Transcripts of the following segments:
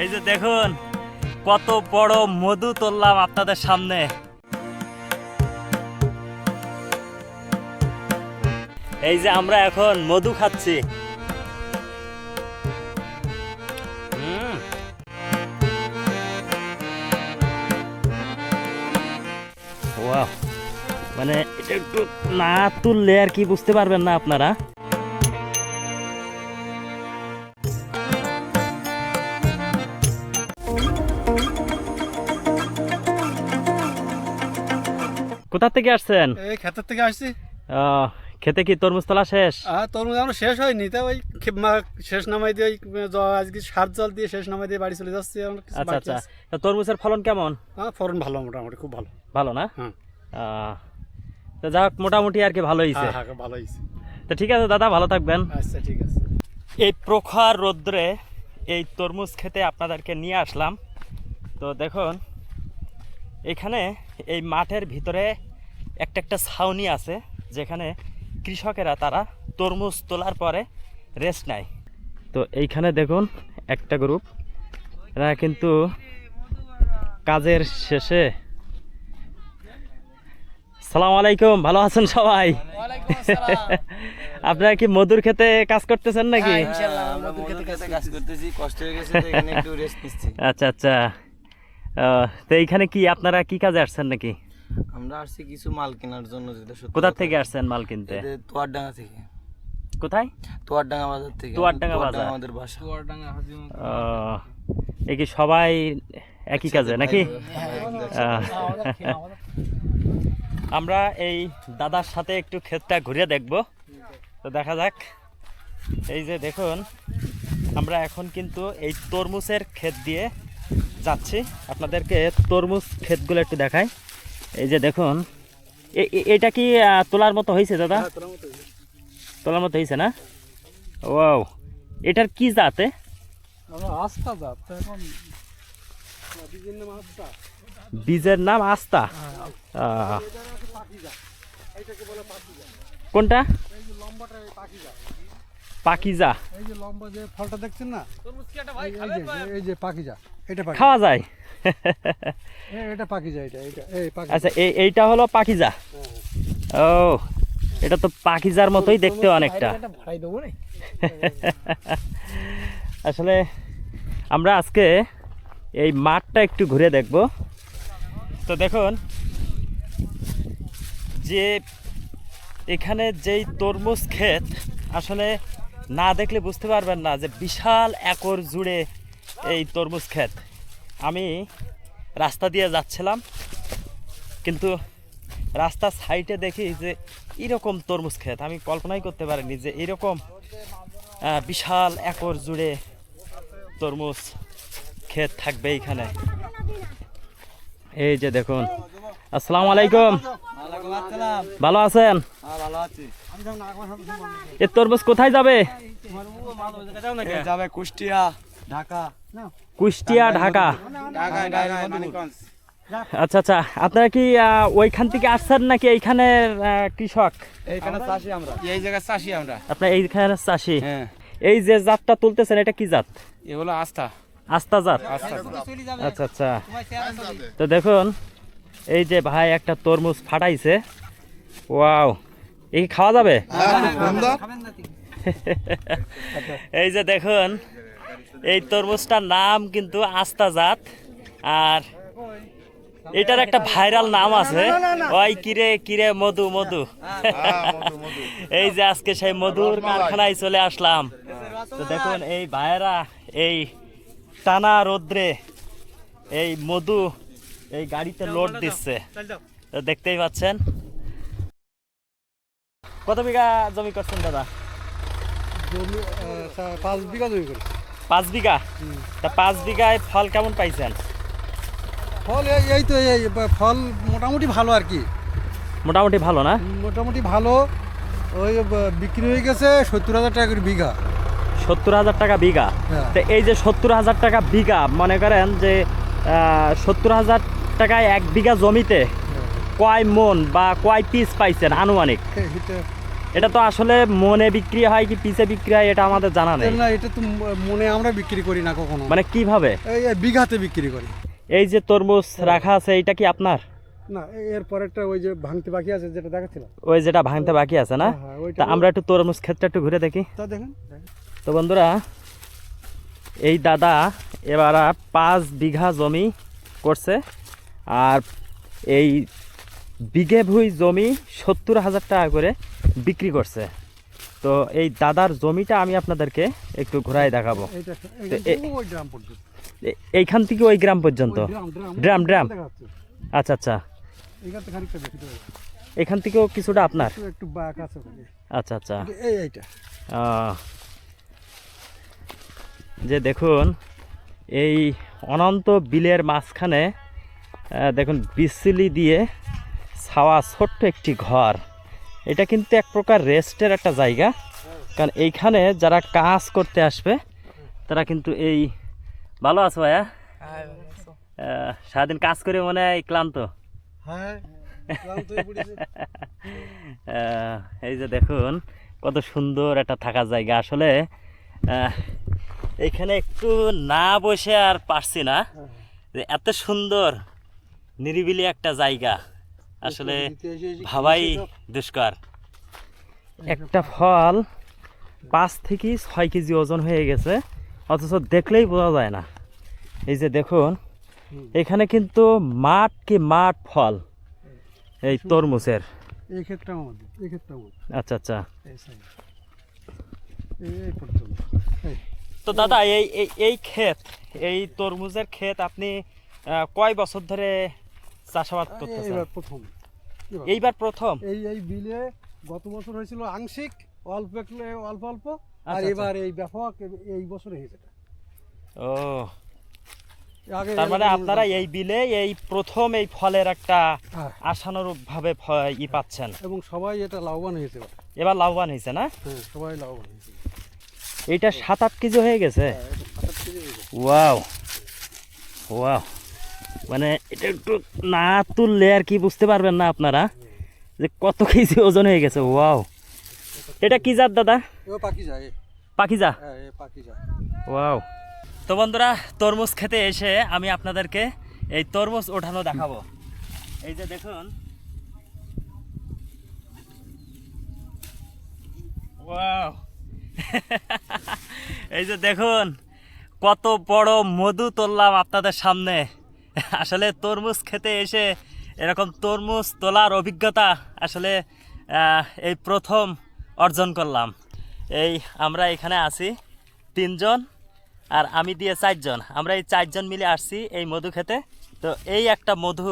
এই যে দেখুন, কত বড় মধু তুললাম আপনাদের সামনে। এই যে আমরা এখন মধু খাচ্ছি। মানে এটা একটু না তুললে আর কি বুঝতে পারবেন না আপনারা। কোথা থেকে আসছেন? এই ক্ষেতের থেকে আসছি। খেতে কি তরমুজ তোলা শেষ? তরমুজ এখনও শেষ হয়নি তা ওই শেষ নামাই দিয়ে ওই আজকে সার জল দিয়ে শেষ নামাই দিয়ে বাড়ি চলে যাচ্ছি আচ্ছা আচ্ছা। তা তরমুজের ফলন কেমন? হ্যাঁ ফলন ভালো মোটামুটি খুব ভালো। ভালো না? হ্যাঁ। যাক মোটামুটি আর কি ভালো হয়েছে হ্যাঁ হ্যাঁ ভালো হয়েছে তো ঠিক আছে দাদা ভালো থাকবেন। আচ্ছা ঠিক আছে। এই প্রখর রোদ্রে এই তরমুজ খেতে আপনাদেরকে নিয়ে আসলাম। তো দেখুন এখানে এই মাঠের ভিতরে একটা একটা ছাউনি আছে যেখানে কৃষকেরা তারা তরমুজ তোলার পরে রেস্ট নেয়। তো এইখানে দেখুন একটা গ্রুপ এরা কিন্তু কাজের শেষে সালাম আলাইকুম ভালো আছেন সবাই? আপনারা কি মধুর খেতে কাজ করতেছেন নাকি? আমরা মধুর খেতে কাজ করতেছি। কষ্ট হয়ে গেছে তো এখানে একটু রেস্ট নিচ্ছি। আচ্ছা আচ্ছা। আহ, তো এইখানে কি আপনারা কি কাজে আসছেন নাকি? আমরা আসছি কিছু মাল কেনার জন্য যেটা সত্যি কোথা থেকে আসছেন মাল কিনতে? তোয়ারডাঙ্গা থেকে। কোথায়? তোয়ারডাঙ্গা বাজার থেকে। তোয়ারডাঙ্গা বাজার। আমাদের বাসা। আহ, এ কি সবাই একই কাজে নাকি? আমরা এই দাদার সাথে একটু ক্ষেতটা ঘুরে দেখব। তো দেখা যাক। এই যে দেখুন আমরা এখন কিন্তু এই তরমুজের ক্ষেত দিয়ে যাচ্ছি। আপনাদেরকে তরমুজ ক্ষেতগুলো একটু দেখাই। এই যে দেখুন এটা কি তোলার মতো হয়েছে দাদা? তোলার মতো হয়েছে না? ও এটার কি জাতে আস্তা এখন বীজের নাম আস্তা। কোনটা? পাকিজা এই যে লম্বা যে ফলটা দেখছেন না? এই যে- পাকিজা এটা খাওয়া যায়? এটা পাকিজা এটা এটা এই পাকি আচ্ছা এই এইটা হলো পাকিজা? ও এটা তো পাকিজার মতোই দেখতে অনেকটা। আসলে আমরা আজকে এই মাঠটা একটু ঘুরে দেখব। তো দেখুন যে এখানে যেই তরমুজ ক্ষেত আসলে না দেখলে বুঝতে পারবেন না যে বিশাল একর জুড়ে এই তরমুজ ক্ষেত। আমি রাস্তা দিয়ে যাচ্ছিলাম কিন্তু রাস্তার সাইডে দেখি যে এরকম তরমুজ ক্ষেত। আমি কল্পনাই করতে পারিনি যে এরকম আহ, বিশাল একর জুড়ে তরমুজ ক্ষেত থাকবে এইখানে এই যে দেখুন আসসালামু আলাইকুম। ভালো আছেন? ভালো এ তরমুজ কোথায় যাবে? যাবে কুষ্টিয়া ঢাকা। কুষ্টিয়া ঢাকা। আচ্ছা আচ্ছা আপনারা কি ওইখান থেকে আসছেন নাকি এইখানের কৃষক? এইখানে চাষি আমরা। এই জায়গায় চাষি আমরা। আপনার এইখানে চাষি। হ্যাঁ। এই যে জাতটা তুলতেছেন এটা কি জাত? এগুলো আস্থা। আস্তা জাত। আচ্ছা আচ্ছা। তো দেখুন এই যে ভাই একটা তরমুজ ফাটাইছে। ওয়াও। এই কি খাওয়া যাবে? এই যে দেখুন এই তরমুজটার নাম কিন্তু আস্তা জাত আর এটার একটা ভাইরাল নাম আছে ওই কিরে কিরে মধু মধু এই যে আজকে সেই মধুর কারখানায় চলে আসলাম তো দেখুন এই ভাইয়েরা এই টানা রোদ্রে এই মধু এই গাড়িতে লোড দিচ্ছে তো দেখতেই পাচ্ছেন কত বিঘা জমি করছেন দাদা জমি পাঁচ বিঘা জমি করি পাঁচ বিঘা? তা পাঁচ বিঘায় ফল কেমন পাইছেন? ফল এই- তো এই ফল মোটামুটি ভালো আর কি। মোটামুটি ভালো না? মোটামুটি ভালো। ওই বিক্রি হয়ে গেছে সত্তর হাজার টাকা করে বিঘা। সত্তর হাজার টাকা বিঘা? হ্যাঁ। তো এই যে সত্তর হাজার টাকা বিঘা মনে করেন যে সত্তর হাজার টাকায় এক বিঘা জমিতে কয় মন বা কয় পিস পাইছেন আনুমানিক? এটা তো আসলে মনে বিক্রি হয় কি পিছে বিক্রি হয় এটা আমাদের জানা নেই। না এটা তো মনে আমরা বিক্রি করি না কখনো। মানে কীভাবে? এই বিঘাতে বিক্রি করি। এই যে তরমুজ রাখা আছে এটা কি আপনার? না এর পরেরটা ওই যে ভাঙতে বাকি আছে যেটা দেখাচ্ছিলাম ওই যেটা ভাঙতে বাকি আছে না? হ্যাঁ, ওইটা- তা আমরা একটু তরমুজ ক্ষেতটা একটু ঘুরে দেখি। তা দেখেন। তো বন্ধুরা এই দাদা এবার পাঁচ বিঘা জমি করছে আর এই বিঘে ভুই জমি সত্তর হাজার টাকা করে বিক্রি করছে। তো এই দাদার জমিটা আমি আপনাদেরকে একটু ঘোরায় দেখাবো। এইখান থেকে ওই গ্রাম পর্যন্ত? Drum drum. আচ্ছা আচ্ছা। এখান থেকেও কিছুটা আপনার। আচ্ছা আচ্ছা। যে দেখুন এই অনন্ত বিলের মাঝখানে দেখুন বিসিলি দিয়ে ছাওয়া ছোট্ট একটি ঘর। এটা কিন্তু এক প্রকার রেস্টের একটা জায়গা। কারণ এইখানে যারা কাজ করতে আসবে তারা কিন্তু এই ভালো আছো ভাইয়া? আহ, সারাদিন কাজ করে মনে হয় ক্লান্ত। হ্যাঁ হয়ে এই যে দেখুন কত সুন্দর একটা থাকার জায়গা। আসলে আহ, এখানে একটু না বসে আর পারছি না। যে এত সুন্দর নিরিবিলি একটা জায়গা। আসলে ভাবাই দুষ্কর। একটা ফল পাঁচ থেকে ছয় কেজি ওজন হয়ে গেছে অথচ দেখলেই বোঝা যায় না। এই যে দেখুন এখানে কিন্তু মাঠ কি মাঠ ফল এই তরমুজের। আচ্ছা আচ্ছা। তো দাদা এই এই এই ক্ষেত এই তরমুজের ক্ষেত আপনি কয় বছর ধরে চাষাবাদ করতেছেন এইবার প্রথম। এইবার প্রথম। এই এই বিলে গত বছর হয়েছিল আংশিক অল্প অল্প অল্প আর আচ্ছা, এবার এই ব্যাপক এই বছর হয়েছে। ও। তার মানে আপনারা এই বিলে এই প্রথম এই ফলের একটা হ্যাঁ, আশানুরূপ ভাবে ই পাচ্ছেন। এবং সবাই এটা লাভবান হয়েছে এবার। লাভবান হয়েছে না? হ্যাঁ সবাই লাভবান হয়েছে। এটা সাত আট কেজি হয়ে গেছে? হ্যাঁ। ওয়াও। ওয়াও। মানে এটা একটু না তুললে আর কি বুঝতে পারবেন না আপনারা যে কত কেজি ওজন হয়ে গেছে ওয়াও। এটা কি জাত দাদা? পাখিজা হ্যাঁ ওয়াও। তো বন্ধুরা তরমুজ খেতে এসে আমি আপনাদেরকে এই তরমুজ ওঠানো দেখাবো। এই যে দেখুন। ওয়াও। এই যে দেখুন কত বড় মধু তুললাম আপনাদের সামনে। আসলে তরমুজ খেতে এসে এরকম তরমুজ তোলার অভিজ্ঞতা আসলে এই প্রথম অর্জন করলাম। এই আমরা এখানে আছি তিনজন আর আমি দিয়ে চারজন। আমরা এই চারজন মিলে আসছি এই মধু খেতে। তো এই একটা মধু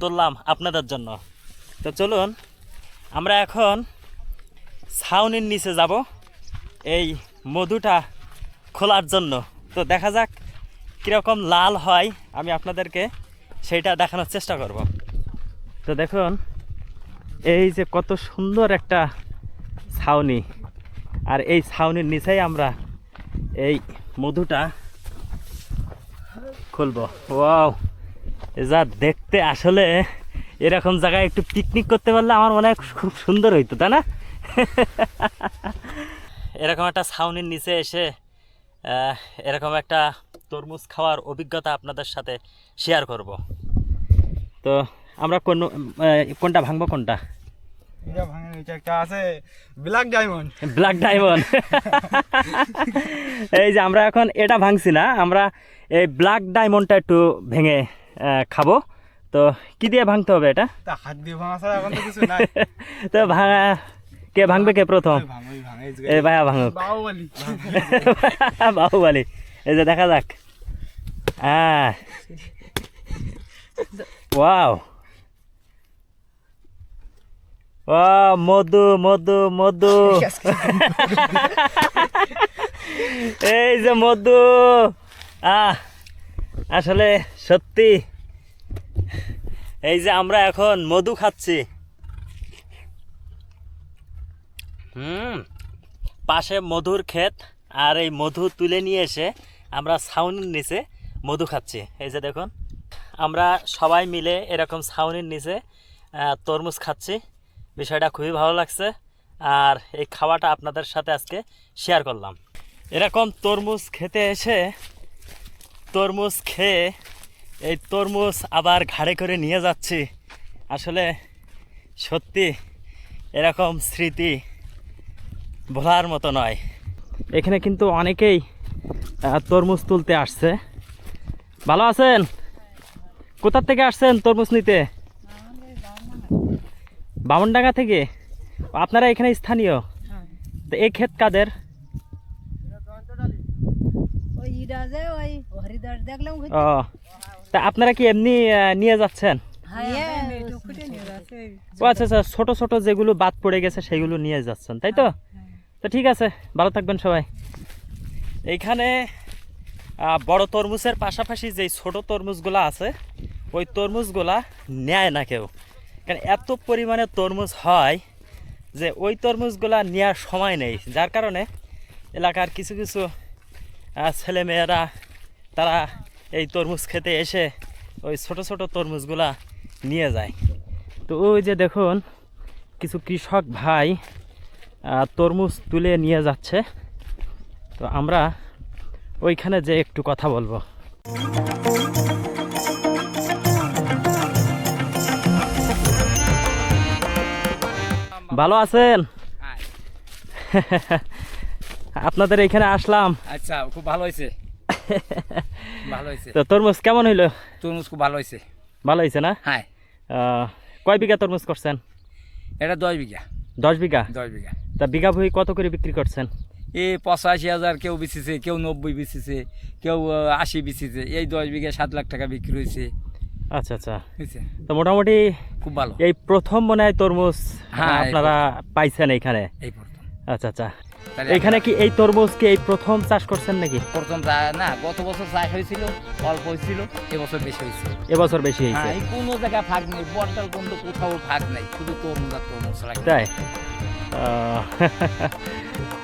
তুললাম আপনাদের জন্য। তো চলুন, আমরা এখন ছাউনির নিচে যাব এই মধুটা খোলার জন্য। তো দেখা যাক কীরকম লাল হয় আমি আপনাদেরকে সেইটা দেখানোর চেষ্টা করব। তো দেখুন, এই যে কত সুন্দর একটা ছাউনি। আর এই ছাউনির নিচেই আমরা এই মধুটা খুলবো। ওয়াও! যা দেখতে আসলে এরকম জায়গায় একটু পিকনিক করতে পারলে আমার মনে হয় খুব সুন্দর হইতো, তাই না? এরকম একটা ছাউনির নিচে এসে এরকম একটা তরমুজ খাওয়ার অভিজ্ঞতা আপনাদের সাথে শেয়ার করব। তো আমরা কোন কোনটা ভাঙবো কোনটা? ব্ল্যাক ডায়মন্ড ব্ল্যাক ডায়মন্ড এই যে আমরা এখন এটা ভাঙছি না আমরা এই ব্ল্যাক ডায়মন্ডটা একটু ভেঙে খাব। তো কি দিয়ে ভাঙতে হবে এটা? হাত দিয়ে ভাঙা ছাড়া এখন তো কিছু নাই। তো ভাঙা কে ভাঙবে কে প্রথম? এই ভাইয়া ভাঙুক। বাহুবলি। বাহুবালি। এই যে দেখা যাক। হ্যাঁ ওয়াও ও, মধু মধু মধু। এই যে মধু। আহ, আসলে সত্যি। এই যে আমরা এখন মধু খাচ্ছি। হুম, পাশে মধুর ক্ষেত আর এই মধু তুলে নিয়ে এসে আমরা ছাউনির নিচে মধু খাচ্ছি। এই যে দেখুন, আমরা সবাই মিলে এরকম ছাউনির নিচে তরমুজ খাচ্ছি। বিষয়টা খুবই ভালো লাগছে। আর এই খাওয়াটা আপনাদের সাথে আজকে শেয়ার করলাম। এরকম তরমুজ খেতে এসে, তরমুজ খেয়ে এই তরমুজ আবার ঘাড়ে করে নিয়ে যাচ্ছি। আসলে সত্যি এরকম স্মৃতি ভোলার মতো নয়। এখানে কিন্তু অনেকেই তরমুজ তুলতে আসছে। ভালো আছেন? কোথার থেকে আসছেন তরমুজ নিতে? বামনডাঙ্গা থেকে? আপনারা এখানে স্থানীয়? তো এই ক্ষেত কাদের? ও তা আপনারা কি এমনি নিয়ে যাচ্ছেন? ও আচ্ছা আচ্ছা ছোট ছোট যেগুলো বাদ পড়ে গেছে সেগুলো নিয়ে যাচ্ছেন তাই তো? তো ঠিক আছে ভালো থাকবেন সবাই। এইখানে বড় তরমুজের পাশাপাশি যেই ছোট তরমুজগুলো আছে, ওই তরমুজগুলা নেয় না কেউ। কারণ এত পরিমাণে তরমুজ হয় যে ওই তরমুজগুলা নেওয়ার সময় নেই। যার কারণে এলাকার কিছু কিছু ছেলেমেয়েরা, তারা এই তরমুজ খেতে এসে ওই ছোট ছোট তরমুজগুলা নিয়ে যায়। তো ওই যে দেখুন, কিছু কৃষক ভাই তরমুজ তুলে নিয়ে যাচ্ছে। তো আমরা ওইখানে যে একটু কথা বলব। ভালো আছেন? আপনাদের এখানে আসলাম। আচ্ছা খুব ভালো হয়েছে। ভালো হয়েছে। তো তরমুজ কেমন হইল? তরমুজ খুব ভালো হয়েছে। ভালো হয়েছে না? হ্যাঁ কয় বিঘা তরমুজ করছেন? এটা দশ বিঘা। দশ বিঘা? দশ বিঘা। তা বিঘা ভুই কত করে বিক্রি করছেন? এই পঁচাশি হাজার কেউ বেচেছে কেউ নব্বই বেচেছে কেউ আশি বেচেছে এই দশ বিঘা সাত লাখ টাকা বিক্রি হয়েছে। আচ্ছা আচ্ছা। তো মোটামুটি খুব ভালো। এই প্রথম মনে হয় তরমুজ হ্যাঁ, আপনারা পাইছেন এখানে এই প্রথম। আচ্ছা আচ্ছা। এখানে কি এই তরমুজ কি এই প্রথম চাষ করছেন নাকি? প্রথম না গত বছর চাষ হয়েছিল অল্প হয়েছিল এবছর বেশি হয়েছে। এবছর বেশি হয়েছে। হ্যাঁ এই কোনো জায়গায় ফাঁক নেই বটটাল পর্যন্ত কোথাও ফাঁক নেই শুধু তরমুজ আর তরমুজ তাই? আহ,